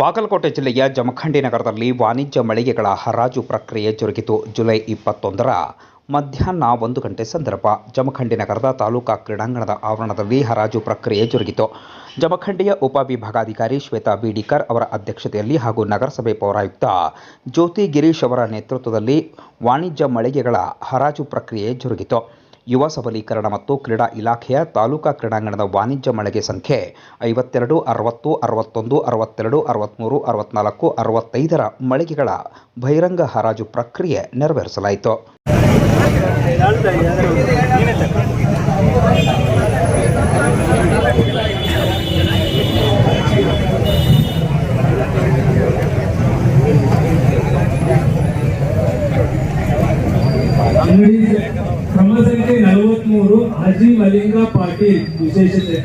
ಬಾಗಲಕೋಟೆ ಜಿಲ್ಲೆಯ ಜಮಖಂಡಿ ನಗರದಲ್ಲಿ ವಾಣಿಜ್ಯ ಮಳಿಗೆಗಳ ಹರಾಜು ಪ್ರಕ್ರಿಯೆ ಜರುಗಿತು. ಜುಲೈ ಇಪ್ಪತ್ತೊಂದರ ಮಧ್ಯಾಹ್ನ ಒಂದು ಗಂಟೆ ಸಂದರ್ಭ ಜಮಖಂಡಿ ನಗರದ ತಾಲೂಕಾ ಕ್ರೀಡಾಂಗಣದ ಆವರಣದಲ್ಲಿ ಹರಾಜು ಪ್ರಕ್ರಿಯೆ ಜರುಗಿತು. ಜಮಖಂಡಿಯ ಉಪವಿಭಾಗಾಧಿಕಾರಿ ಶ್ವೇತಾ ಬಿಡಿಕರ್ ಅವರ ಅಧ್ಯಕ್ಷತೆಯಲ್ಲಿ ಹಾಗೂ ನಗರಸಭೆ ಪೌರಾಯುಕ್ತ ಜ್ಯೋತಿ ಗಿರೀಶ್ ಅವರ ನೇತೃತ್ವದಲ್ಲಿ ವಾಣಿಜ್ಯ ಮಳಿಗೆಗಳ ಹರಾಜು ಪ್ರಕ್ರಿಯೆ ಜರುಗಿತು. ಯುವ ಸಬಲೀಕರಣ ಮತ್ತು ಕ್ರೀಡಾ ಇಲಾಖೆಯ ತಾಲೂಕಾ ಕ್ರೀಡಾಂಗಣದ ವಾಣಿಜ್ಯ ಮಳಿಗೆ ಸಂಖ್ಯೆ ಐವತ್ತೆರಡು, ಅರವತ್ತು, ಅರವತ್ತೊಂದು, ಅರವತ್ತೆರಡು ಅರವತ್ತ್ಮೂರು ಅರವತ್ನಾಲ್ಕು, ಅರವತ್ತೈದರ ಮಳಿಗೆಗಳ ಬಹಿರಂಗ ಹರಾಜು ಪ್ರಕ್ರಿಯೆ ನೆರವೇರಿಸಲಾಯಿತು. ಅಂಗಡಿ ಕ್ರಮ ಸಂಖ್ಯೆ ನಲವತ್ಮೂರು ಹಾಜಿ ಮಲಿಂಗ ಪಾಟೀಲ್ ವಿಶೇಷತೆ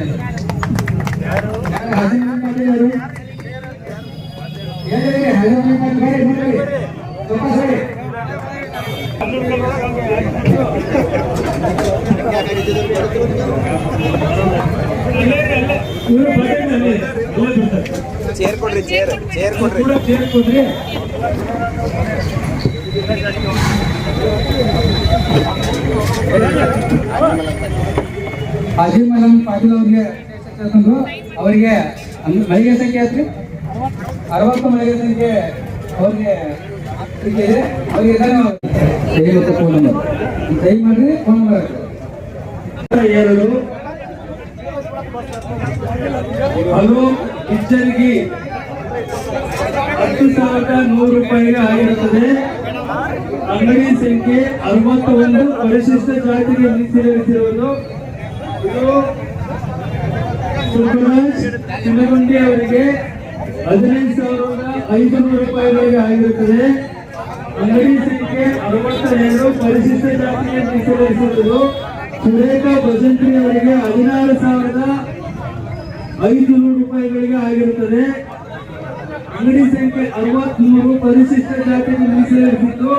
ಇವರು ಪಾಟೀಲ್ ಅಲ್ಲಿ ಅಲ್ಲೇ ಬರ್ತಾರೆ ಚೇರ್ ಕೊಡ್ರಿ ಚೇರ್ ಚೇರ್ ಕೊಡ್ರಿ ಕೂಡ ಚೇರ್ ಕೊಡ್ರಿ ಹಾಜಿ ಮೇಡಮ್ ಪಾಟೀಲ್ ಅವ್ರಿಗೆ ಮಳಿಗೆ ಸಂಖ್ಯೆ ಆಯ್ತು ಅರವತ್ತು ಮಳಿಗೆ ಸಂಖ್ಯೆ ಅವ್ರಿಗೆ ಇದೆ. ಅವ್ರಿಗೆ ಮತ್ತು ಫೋನ್ ನಂಬರ್ ಫೋನ್ ನಂಬರ್ ಕಿಚ್ಚರಿಗಿ ಹತ್ತು ಸಾವಿರದ ನೂರು ರೂಪಾಯಿಗೆ ಆಗಿರುತ್ತದೆ. ಅಂಗಡಿ ಸಂಖ್ಯೆ ಅರವತ್ತೊಂದು ಪರಿಶಿಷ್ಟ ಜಾತಿಗೆ ಮೀಸಲಿರಿಸಿರುವುದು ಇದು ಚಿನ್ನಗುಂಡಿ ಅವರಿಗೆ ಹದಿನೈದು ಸಾವಿರದ ಐದುನೂರು ರೂಪಾಯಿಗಳಿಗೆ ಆಗಿರುತ್ತದೆ. ಅಂಗಡಿ ಸಂಖ್ಯೆ ಅರವತ್ತ ಎರಡು ಪರಿಶಿಷ್ಟ ಜಾತಿಗೆ ಮೀಸಲಿರಿಸಿರುವುದು ಸುರೇಖಾ ಭಜಂತ್ರಿ ಅವರಿಗೆ ಹದಿನಾರು ಸಾವಿರದ ಐದುನೂರು ರೂಪಾಯಿಗಳಿಗೆ ಆಗಿರುತ್ತದೆ. ಅಂಗಡಿ ಸಂಖ್ಯೆ ಅರವತ್ಮೂರು ಪರಿಶಿಷ್ಟ ಜಾತಿಗೆ ಮೀಸಲಿರಿಸಿದ್ದು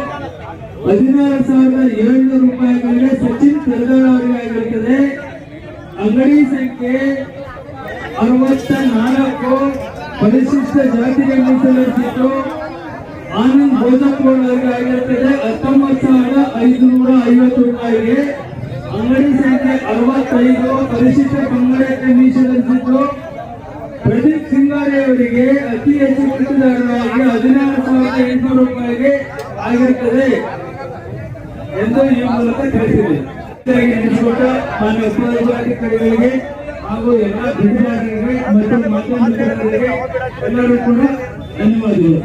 ಹದಿನಾರು ಸಾವಿರದ ಏಳ್ನೂರು ರೂಪಾಯಿಗಳಿಗೆ ಸಚಿನ್ ತರದಾಳ್ ಅವರಿಗೆ ಆಗಿರುತ್ತದೆ. ಅಂಗಡಿ ಸಂಖ್ಯೆ ಅರವತ್ತ ನಾಲ್ಕು ಪರಿಶಿಷ್ಟ ಜಾತಿಗೆ ಮೀಸಲಿರಿಸಿದ್ದು ಆನಂದ್ ಬೋಧಪುರ ಅವರಿಗೆ ಆಗಿರುತ್ತದೆ. ಹತ್ತೊಂಬತ್ತು ಸಾವಿರದ ಐದುನೂರ ಐವತ್ತು ರೂಪಾಯಿಗೆ ಅಂಗಡಿ ಸಂಖ್ಯೆ ಅರವತ್ತೈದು. ಪರಿಶಿಷ್ಟ ಪಂಗಡಕ್ಕೆ ಮೀಸಲಿರಿಸಿದ್ದು ಪ್ರದೀಪ್ ಸಿಂಗಾರಿ ಅವರಿಗೆ ಅತಿ ಹೆಚ್ಚು ಗುರುತುದಾರರಾಗಿ ಹದಿನಾರು ಸಾವಿರದ ಎಂಟುನೂರು ರೂಪಾಯಿಗೆ ಆಗಿರುತ್ತದೆ. ಎಂದು ಈ ಮೂಲಕ ತಿಳಿಸಿದೆ ಹಾಗೂ ಎಲ್ಲ ಬಿಡಿಭಾಗಗಳಿಗೆ ಮತ್ತು ಮಾಧ್ಯಮ ಎಲ್ಲರೂ ಕೂಡ ಧನ್ಯವಾದಗಳು.